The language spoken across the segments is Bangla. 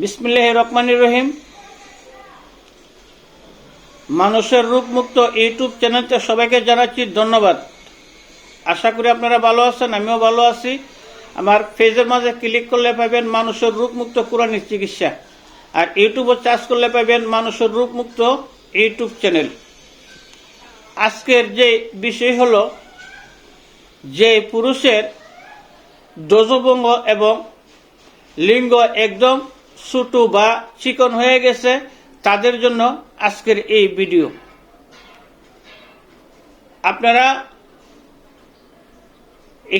বিসমিল্লাহ রহমানির রহিম। মানুষের রূপমুক্ত ইউটিউব চ্যানেলতে সবাইকে জানাচ্ছি ধন্যবাদ। আশা করি আপনারা ভালো আছেন, আমিও ভালো আছি। আমার পেজের মাঝে ক্লিক করলে পাবেন মানুষের রূপমুক্ত কোরআনিক চিকিৎসা। আর ইউটিউবে চার্জ করলে পাবেন মানুষের রূপমুক্ত ইউটিউব চ্যানেল। আজকের যে বিষয় হলো, যে পুরুষের দোজভঙ্গ এবং লিঙ্গ একদম ছোটো বা চিকন হয়ে গেছে, তাদের জন্য আজকের এই ভিডিও। আপনারা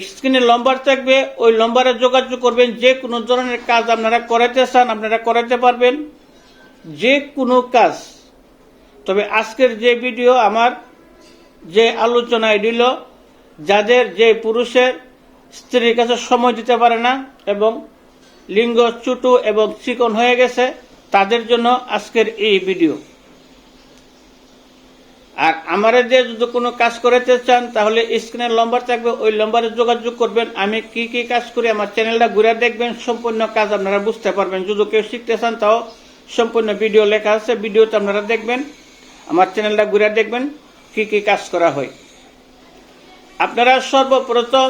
স্ক্রিনে লম্বার থাকবে, ওই লম্বারে যোগাযোগ করবেন, যে কোনো ধরনের কাজ আপনারা করাতে চান, আপনারা করাতে পারবেন। যে কোনো কাজ। তবে আজকের যে ভিডিও, আমার যে আলোচনায় দিল যাদের যে পুরুষের স্ত্রীর কাছে সময় দিতে পারে না এবং লিঙ্গ চুটু এবং চিকন হয়ে গেছে। তাদের জন্য আজকের এই ভিডিও। আর আমারে দিয়ে যদি কোনো কাজ করাতে চান, তাহলে স্ক্রিনের লম্বার থাকবে, ওই লম্বারে যোগাযোগ করবেন। আমি কি কি কাজ করি, আমার চ্যানেলটা ঘুরে দেখবেন, সম্পূর্ণ কাজ আপনারা বুঝতে পারবেন। যদি কেউ শিখতে চান, তাও সম্পূর্ণ ভিডিও লেখা আছে, ভিডিওতে আপনারা দেখবেন। আমার চ্যানেলটা ঘুরে দেখবেন, কি কি কাজ করা হয়। আপনারা সর্বপ্রথম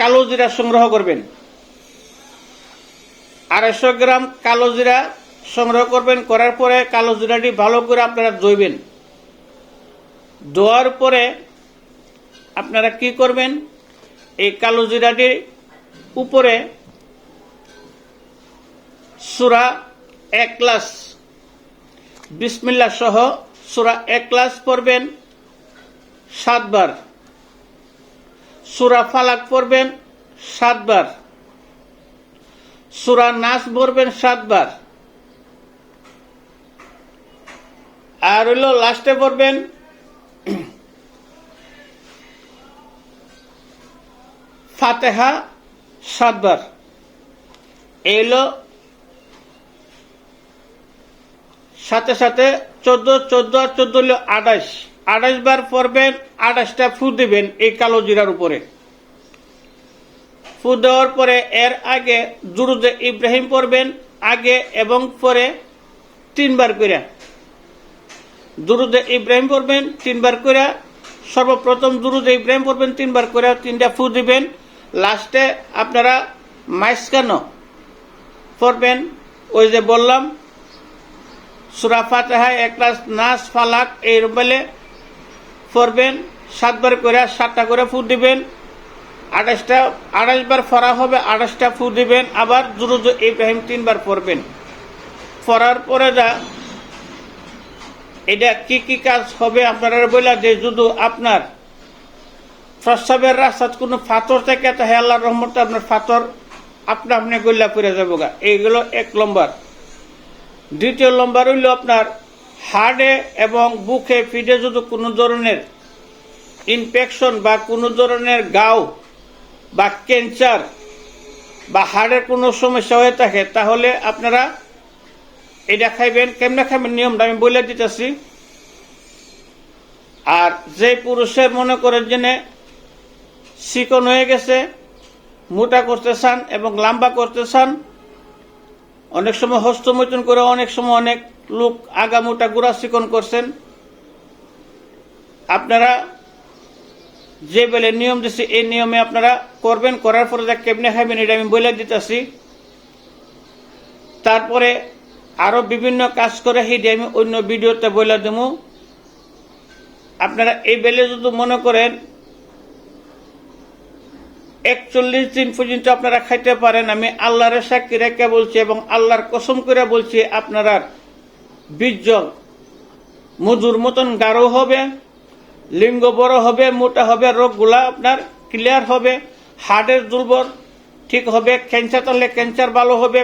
কালো জিরা সংগ্রহ করবেন। আড়াইশো গ্রাম কালো জিরা সংগ্রহ করবেন, করার পরে কালো জিরাটি ভালো করে আপনারা ধুইবেন। ধোয়ার পরে আপনারা কি করবেন, এই কালো জিরাটির উপরে সুরা এক ক্লাস বিসমিল্লা সহ সুরা এক ক্লাস পড়বেন সাতবার। সুরা ফালাক পড়বেন সাতবার। সুরা নাচ পড়বেন সাতবার। আর হইল লাস্টে পড়বেন ফাতেহা সাতবার। এই হলো সাথে সাথে চোদ্দ চোদ্দ আর চোদ্দ হলো আঠাশ। আঠাশ বার পড়বেন, আঠাশটা ফু দিবেন এই কালো জিরার উপরে। ফু দেওয়ার পরে এর আগে জুরুদে ইব্রাহিম পড়বেন, আগে এবং পরে তিনবার করে দুরুদে ইব্রাহিম পড়বেন, তিনবার করে সর্বপ্রথম দুরুদে ইব্রাহিম পড়বেন, তিনবার করে তিনটা ফু দিবেন। লাস্টে আপনারা মাইসকানো পড়বেন। ওই যে বললাম, সুরা ফাতেহায় এক ক্লাস ফালাক এই বলে পড়বেন, সাতবার করে সাতটা করে ফু দিবেন। আঠাশটা আঠাশ ফরা হবে, আঠাশটা ফু দিবেন, আবার দুরুদ ইব্রাহিম তিনবার পড়বেন। পড়ার পরে যা, এটা কি কি কাজ হবে আপনারা বলে যে যদি আপনার প্রস্রাবের রাস্তাত কোনো ফাতর থাকে তাহলে আল্লাহর রহমতে আপনার ফাতর আপনা আপনি গল্লা পড়ে যাব গা এইগুলো এক নম্বর দ্বিতীয় নম্বর হইল আপনার হার্টে এবং বুকে ফিডে যদি কোনো ধরনের ইনফেকশন বা কোনো ধরনের গাও বা ক্যান্সার বা হার্টের কোনো সমস্যা হয়ে থাকে, তাহলে আপনারা এটা খাইবেন, কেমনে খাইবেন নিয়মটা আমি বলে দিতেছি। আর যে পুরুষের মনে করেন জেনে চিকন হয়ে গেছে, মোটা করতে চান এবং লাম্বা করতে চান, অনেক সময় হস্তমৈথুন করে অনেক সময় অনেক লোক আগা মোটা গুড়া চিকন করছেন, আপনারা যে বেলে নিয়ম দিচ্ছে এই নিয়মে আপনারা করবেন, করার পরে যা কেমনে খাইবেন, এটা আমি বলে দিতেছি। তারপরে আরও বিভিন্ন কাজ করে সেইটা আমি অন্য ভিডিওতে বলে দেব আপনারা এই বেলে যদি মনে করেন, একচল্লিশ দিন পর্যন্ত আপনারা খাইতে পারেন, আমি আল্লাহর সাক্ষী রেখে বলছি এবং আল্লাহর কসম করে বলছি, আপনারা বীর্য, মধুর মতন গাঢ় হবে লিঙ্গ বড় হবে, মোটা হবে, রোগগুলা আপনার ক্লিয়ার হবে হার্টের দুর্বল, ঠিক হবে ক্যান্সার তাহলে ক্যান্সার ভালো হবে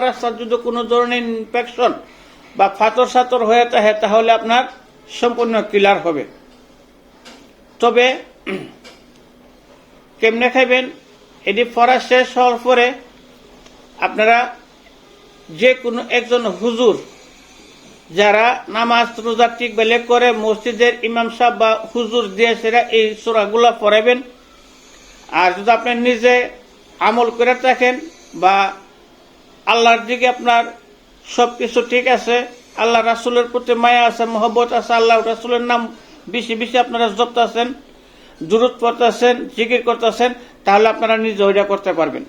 রাস্তার যদি কোনো ধরনের ইনফেকশন বা ফাতর সাতর হয়ে থাকে, তাহলে আপনার সম্পূর্ণ ক্লিয়ার হবে। তবে কেমনে খাইবেন? এটি পড়া শেষ হওয়ার পরে আপনারা যে কোনো একজন হুজুর যারা নামাজ, রোজা, ঠিক বেলে করে মসজিদের ইমাম সাহেব বা হুজুর দিয়ে সেরা এই সোরাগুলা পড়াবেন। আর যদি আপনি নিজে আমল করে থাকেন বা আল্লাহর দিকে আপনার সব কিছু ঠিক আছে, আল্লাহ রাসুলের প্রতি মায়া আছে, মহব্বত আছে, আল্লাহ রাসুলের নাম বেশি বেশি আপনারা জপতেছেন দূরত পড়তেছেন, জিকির করতেছেন, তাহলে আপনারা নিজে ওইটা করতে পারবেন।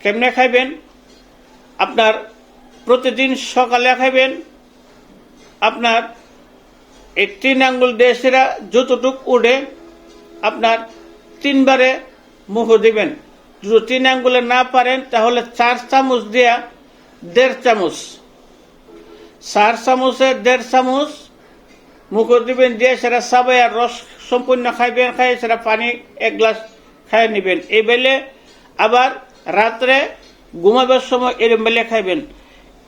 কেমনে খাইবেন? আপনার প্রতিদিন সকালে খাইবেন। আপনার এই তিন আঙ্গুল দেশেরা যতটুক উড়ে আপনার তিনবারে মুখ দিবেন। যদি তিন আঙ্গুলে না পারেন, তাহলে চার চামচ দিয়া দেড় চামচ। চার চামচে দেড় চামচ মুখ দিবেন, দিয়ে সেটা আর রস সম্পূর্ণ খাইবেন খাই সেটা পানি এক গ্লাস খাই নিবেন। এই বেলে আবার রাত্রে ঘুমাবার সময় এরম বেলে খাইবেন।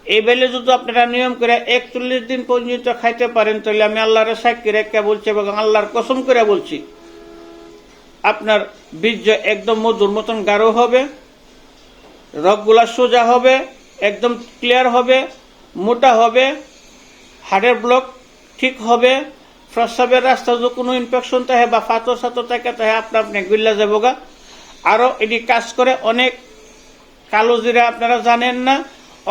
এই বেলে যদি আপনারা নিয়ম করে একচল্লিশ দিন পর্যন্ত খাইতে পারেন, তাহলে আমি আল্লাহর সাক্ষী রেখা বলছি এবং আল্লাহর কসম করে বলছি, আপনার বীর্য একদম মধুর মতন গাঢ় হবে, রগগুলা সোজা হবে, একদম ক্লিয়ার হবে, মোটা হবে, হাড়ের ব্লক ঠিক হবে, প্রস্রাবের রাস্তা যদি কোনো ইনফেকশন থাকে বা ফাতর সাতর থাকে তাহে আপনার আপনি গুল্লা যাব গা। আরও এটি কাজ করে অনেক কালো জিরা আপনারা জানেন না,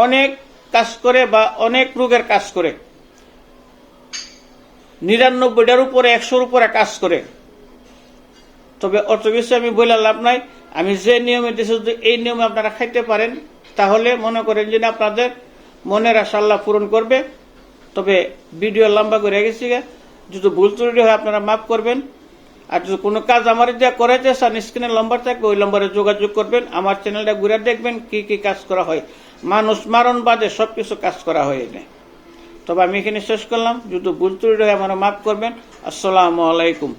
অনেক কাজ করে বা অনেক রোগের কাজ করে। নিরানব্বইটার উপরে, একশোর উপরে কাজ করে। তবে অত বেশি আমি বলে লাভ নাই। আমি যে নিয়মে দিয়েছি যদি এই নিয়মে আপনারা খাইতে পারেন, তাহলে মনে করেন যে আপনাদের মনের আশা আল্লাহ পূরণ করবে। তবে ভিডিও লম্বা করে গেছি। যদি ভুল ত্রুটি হয়, আপনারা মাফ করবেন। আর যদি কোনো কাজ আমার যা করাইতে চান স্ক্রিনের নম্বর থাকবে, ওই নম্বরে যোগাযোগ করবেন, আমার চ্যানেলটা ঘুরে দেখবেন কি কি কাজ করা হয়। মানুষ মারণ বাদে সব কিছু কাজ করা হয় এনে তবে আমি এখানে শেষ করলাম। যদি ভুল ত্রুটি হয় আমার মাফ করবেন। আসসালামু আলাইকুম।